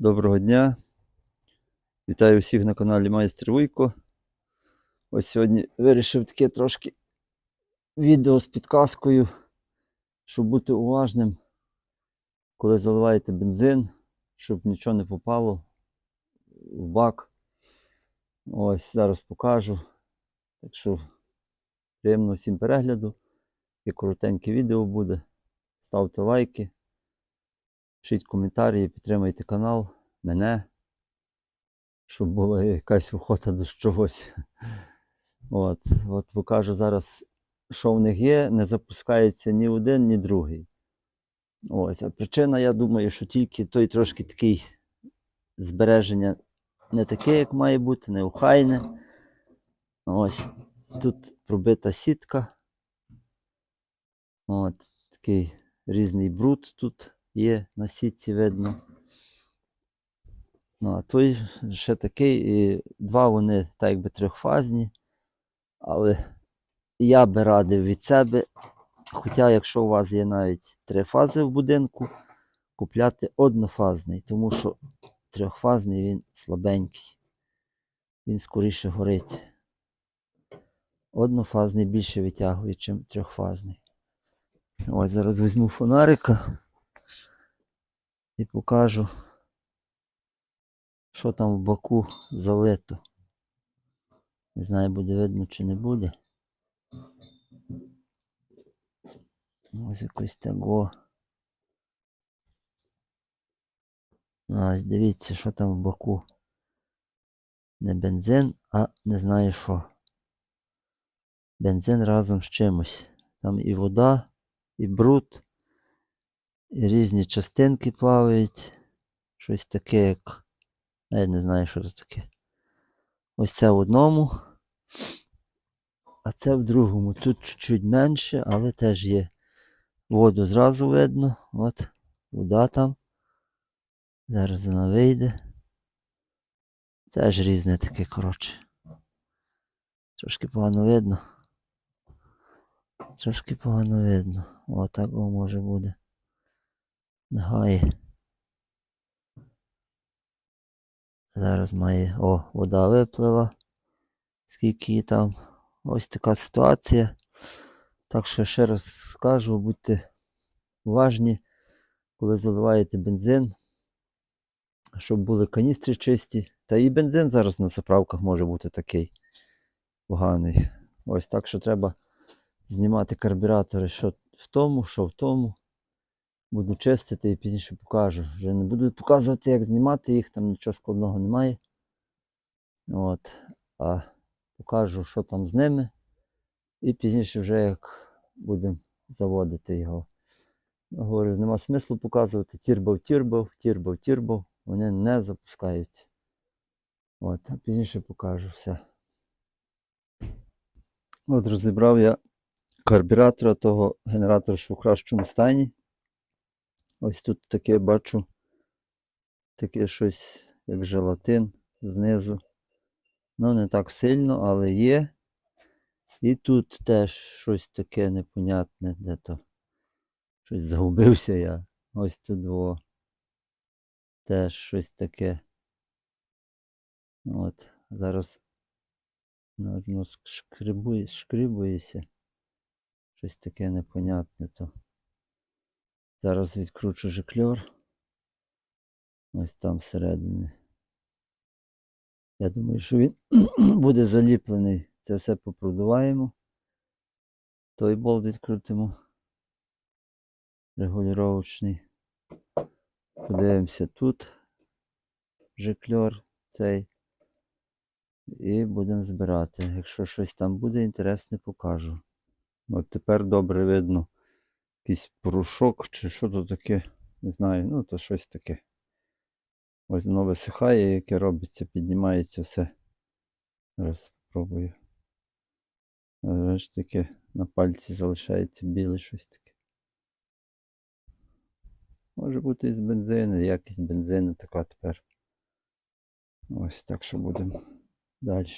Доброго дня. Вітаю всіх на каналі Майстер Вуйко. Ось сьогодні вирішив таке трошки відео з підказкою, щоб бути уважним, коли заливаєте бензин, щоб нічого не попало в бак. Ось зараз покажу. Так що приємного всім перегляду. І коротеньке відео буде. Ставте лайки. Пишіть коментарі, підтримуйте канал, мене, щоб була якась охота до чогось. От, от покажу зараз, що в них є, не запускається ні один, ні другий. Ось, а причина, я думаю, що тільки той трошки такий збереження не таке, як має бути, не охайне. Ось, тут пробита сітка. От, такий різний бруд тут є на сітці видно. Ну, а той ще такий, і два вони так якби трьохфазні. Але я би радив від себе, хоча якщо у вас є навіть три фази в будинку, купляти однофазний, тому що трьохфазний він слабенький. Він скоріше горить. Однофазний більше витягує, ніж трьохфазний. Ось зараз візьму фонарика і покажу, що там в боку залито. Не знаю, буде видно чи не буде. Ось якось того. Ось дивіться, що там в боку. Не бензин, а не знаю що. Бензин разом з чимось. Там і вода, і бруд, і різні частинки плавають. Щось таке, як. Я не знаю, що це таке. Ось це в одному. А це в другому. Тут чуть-чуть менше, але теж є. Воду зразу видно. От, вода там. Зараз вона вийде. Теж різне таке, коротше. Трошки погано видно. Трошки погано видно. О, так може буде. Мигає. Зараз має. О, вода виплила. Скільки її там. Ось така ситуація. Так що ще раз скажу, будьте уважні, коли заливаєте бензин, щоб були каністри чисті. Та і бензин зараз на заправках може бути такий поганий. Ось так що треба знімати карбюратори, що в тому, що в тому. Буду чистити і пізніше покажу. Вже не буду показувати, як знімати їх, там нічого складного немає. От. А покажу, що там з ними. І пізніше вже як будемо заводити його. Говорю, нема смислу показувати тірбов, тірбов, тірбов, тірбов. Вони не запускаються. От, а пізніше покажу все. От розібрав я карбюратора того генератора, що в кращому стані. Ось тут таке бачу, таке щось, як желатин знизу. Ну, не так сильно, але є. І тут теж щось таке непонятне, де то щось загубився я. Ось тут во. Теж щось таке. От, зараз наверно, шкрибує. Щось таке непонятне то. Зараз відкручу жикльор. Ось там всередині. Я думаю, що він буде заліплений. Це все попродуваємо. Той болт відкрутимо. Регулювачний. Подивимося тут. Жикльор цей. І будемо збирати. Якщо щось там буде інтересне, покажу. От тепер добре видно якийсь порошок чи що то таке. Не знаю, ну то щось таке. Ось воно висихає, яке робиться, піднімається все. Зараз спробую. Але ж таке на пальці залишається біле щось таке. Може бути із бензину, якість бензину така тепер. Ось так що будемо далі.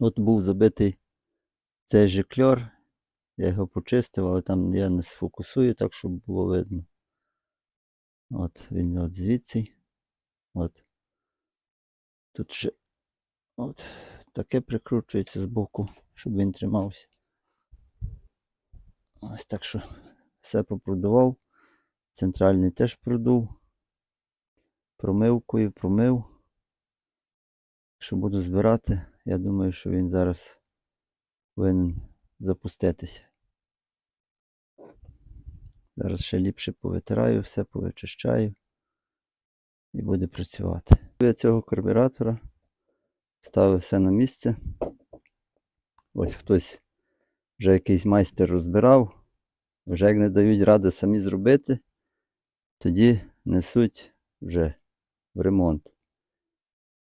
От був забитий цей жикльор. Я його почистив, але там я не сфокусую так, щоб було видно. От він от звідси. От. Тут ще от таке прикручується з боку, щоб він тримався. Ось так що все попродував. Центральний теж продув. Промивкою промив. Якщо буду збирати, я думаю, що він зараз повинен запуститися. Зараз ще ліпше повитираю, все повичищаю і буде працювати. Я цього карбюратора ставив все на місце. Ось хтось вже якийсь майстер розбирав. Вже як не дають ради самі зробити, тоді несуть вже в ремонт.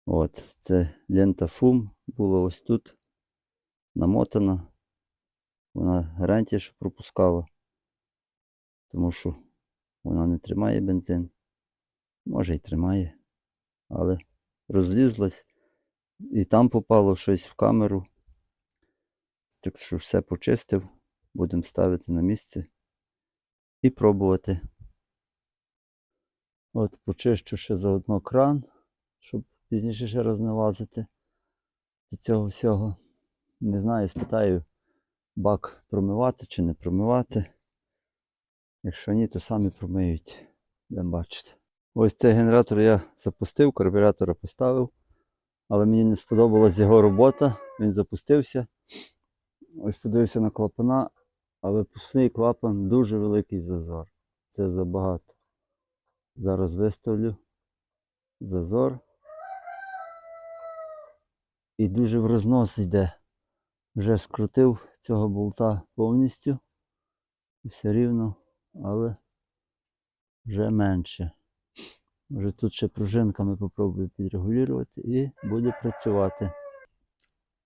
От, це лента фум була ось тут намотана. Вона гарантія, що пропускала. Тому що вона не тримає бензин. Може й тримає, але розлізлась. І там попало щось в камеру. Так що все почистив. Будемо ставити на місце і пробувати. От, почищу ще заодно кран, щоб пізніше ще раз не лазити до цього всього. Не знаю, спитаю, бак промивати чи не промивати. Якщо ні, то самі промиють. Будемо бачити. Ось цей генератор я запустив, карбюратора поставив, але мені не сподобалась його робота. Він запустився. Ось подивився на клапана, а випускний клапан дуже великий зазор. Це забагато. Зараз виставлю зазор. І дуже в рознос йде. Вже скрутив цього болта повністю. І все рівно, але вже менше. Може тут ще пружинками попробую підрегулювати і буде працювати.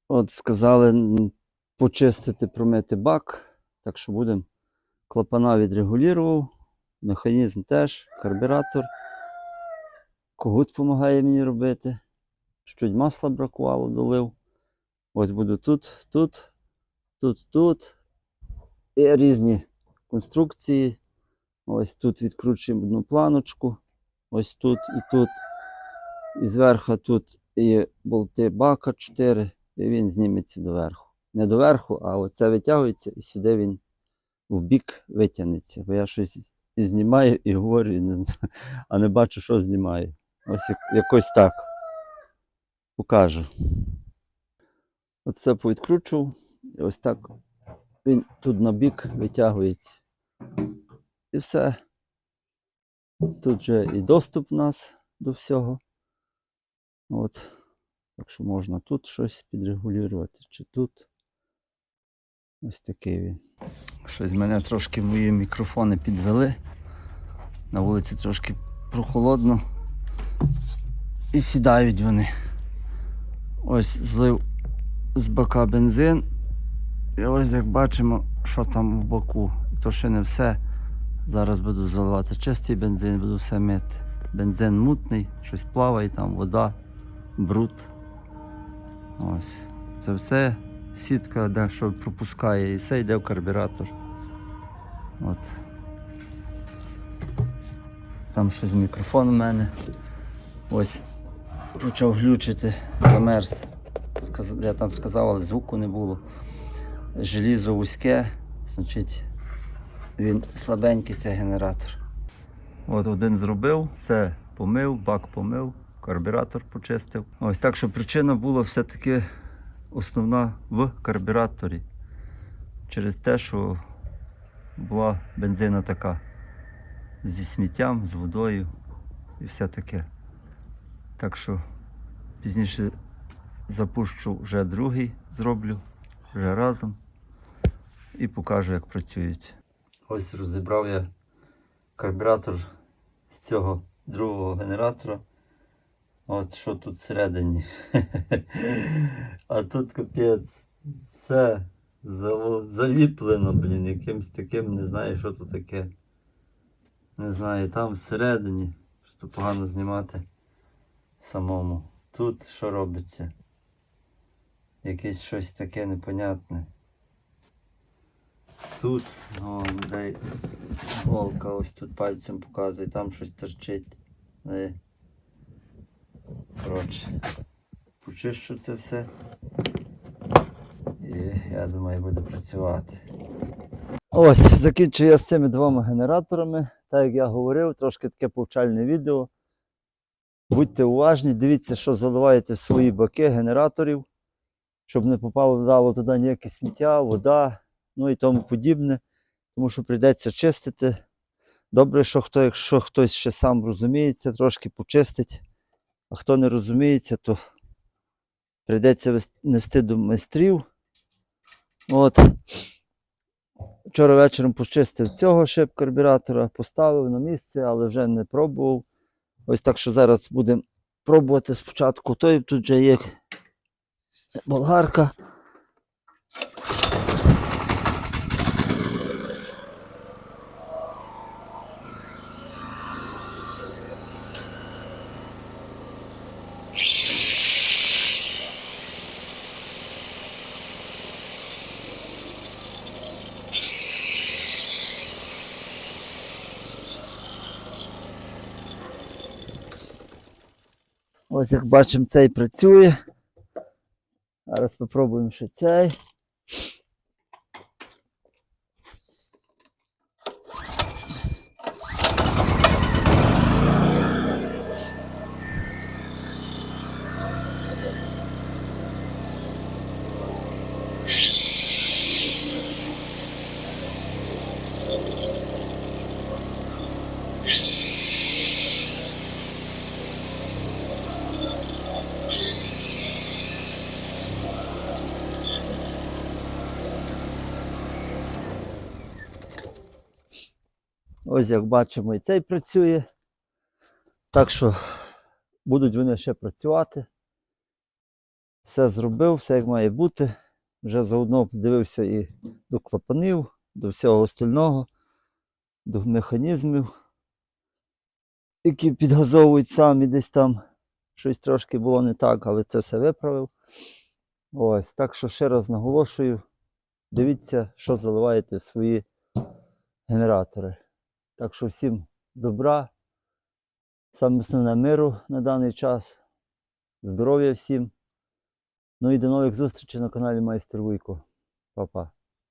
От сказали почистити, промити бак. Так що будемо клапана відрегулював, механізм теж, карбюратор. Когут допомагає мені робити. Чуть масла бракувало, долив. Ось буду тут, тут, тут, тут. І різні конструкції. Ось тут відкручуємо одну планочку. Ось тут і тут. І зверху тут є болти бака 4, і він зніметься доверху. Не доверху, а оце витягується, і сюди він в бік витягнеться. Бо я щось і знімаю і говорю, і не, а не бачу, що знімаю. Ось як- якось так. Покажу. Оце повідкручував. Ось так він тут на бік витягується. І все. Тут вже і доступ у нас до всього. От. Так що можна тут щось підрегулювати, чи тут. Ось такий він. Щось мене трошки мої мікрофони підвели. На вулиці трошки прохолодно. І сідають вони. Ось злив з бока бензин. І ось як бачимо, що там в боку. І то ще не все. Зараз буду заливати чистий бензин, буду все мити. Бензин мутний, щось плаває, там вода, бруд. Ось. Це все сітка, де що пропускає, і все йде в карбюратор. От. Там щось мікрофон у мене. Ось почав глючити, замерз. Я там сказав, але звуку не було. Желізо вузьке, значить він слабенький цей генератор. От один зробив, все помив, бак помив, карбюратор почистив. Ось так що причина була все-таки основна в карбюраторі. Через те, що була бензина така зі сміттям, з водою і все таке. Так що пізніше запущу вже другий, зроблю вже разом і покажу, як працюють. Ось розібрав я карбюратор з цього другого генератора. От що тут всередині. А тут капець. Все заліплено, блін, якимсь таким, не знаю, що то таке. Не знаю, там всередині. Що погано знімати самому. Тут що робиться? Якесь щось таке непонятне. Тут, о, дай голка ось тут пальцем показує, там щось торчить. Е. Коротше, почищу це все. І я думаю, буде працювати. Ось, закінчую я з цими двома генераторами. Так як я говорив, трошки таке повчальне відео. Будьте уважні, дивіться, що заливаєте в свої баки генераторів, щоб не попало туди ніяке сміття, вода, ну і тому подібне. Тому що прийдеться чистити. Добре, що хто, якщо хтось ще сам розуміється, трошки почистить. А хто не розуміється, то прийдеться нести до майстрів. От. Вчора вечором почистив цього шип карбюратора, поставив на місце, але вже не пробував. Ось так що зараз будемо пробувати спочатку. Той тут вже є болгарка. Ось як бачимо, цей працює. Зараз спробуємо ще цей. Ось як бачимо, і цей працює. Так що будуть вони ще працювати. Все зробив, все як має бути. Вже заодно подивився і до клапанів, до всього остального, до механізмів, які підгазовують самі десь там. Щось трошки було не так, але це все виправив. Ось, так що ще раз наголошую, дивіться, що заливаєте в свої генератори. Так що всім добра, саме основне миру на даний час, здоров'я всім. Ну і до нових зустрічей на каналі Майстер Вуйко. Па-па.